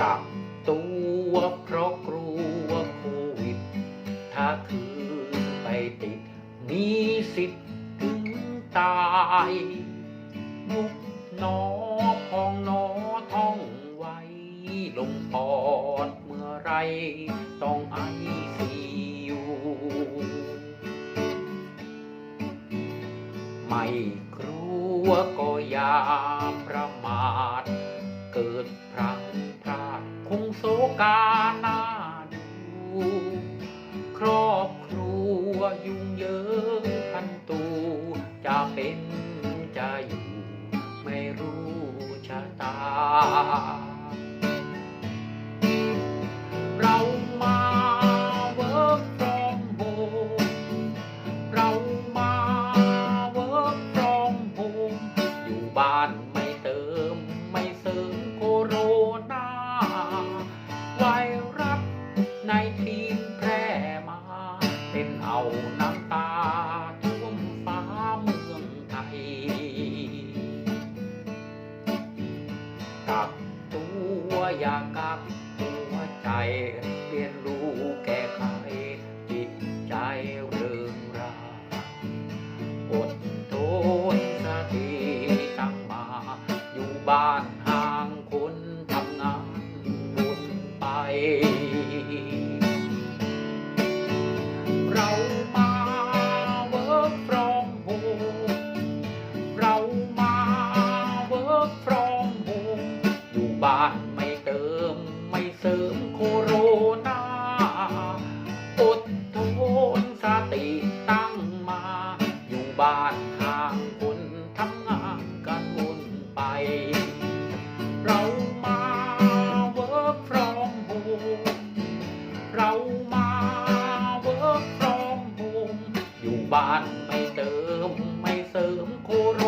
กักตัวเพราะกลัวโควิด ถ้าคืนไปติด มีสิทธิ์ถึงตาย ยุบหนอพองหนอท่องไว้ ลงปอดเมื่อไรต้องไอซียูไม่กลัวก็อย่าประมาท เกิดพลังพลาดคงโศ กาหน้าดูครอบครัวยุ่งเยิงพันตูจะเป็นจะอยู่ไม่รู้ชะตา แพร่มาเป็นเอาน้ำตาท่วมฟ้าเมืองไทยกับตัวอย่ากับหัวใจเรียนรู้แก้ไขจิตใจเริงราอดทนสติตั้งมา บ้านไม่เติมไม่เสริมโคโรนาอดทนสติตั้งมา อยู่บ้านห่างคนทำงานกันวุ่นไป เรามา work from home เรามา work from home อยู่บ้านไม่เติมไม่เสริมโคโร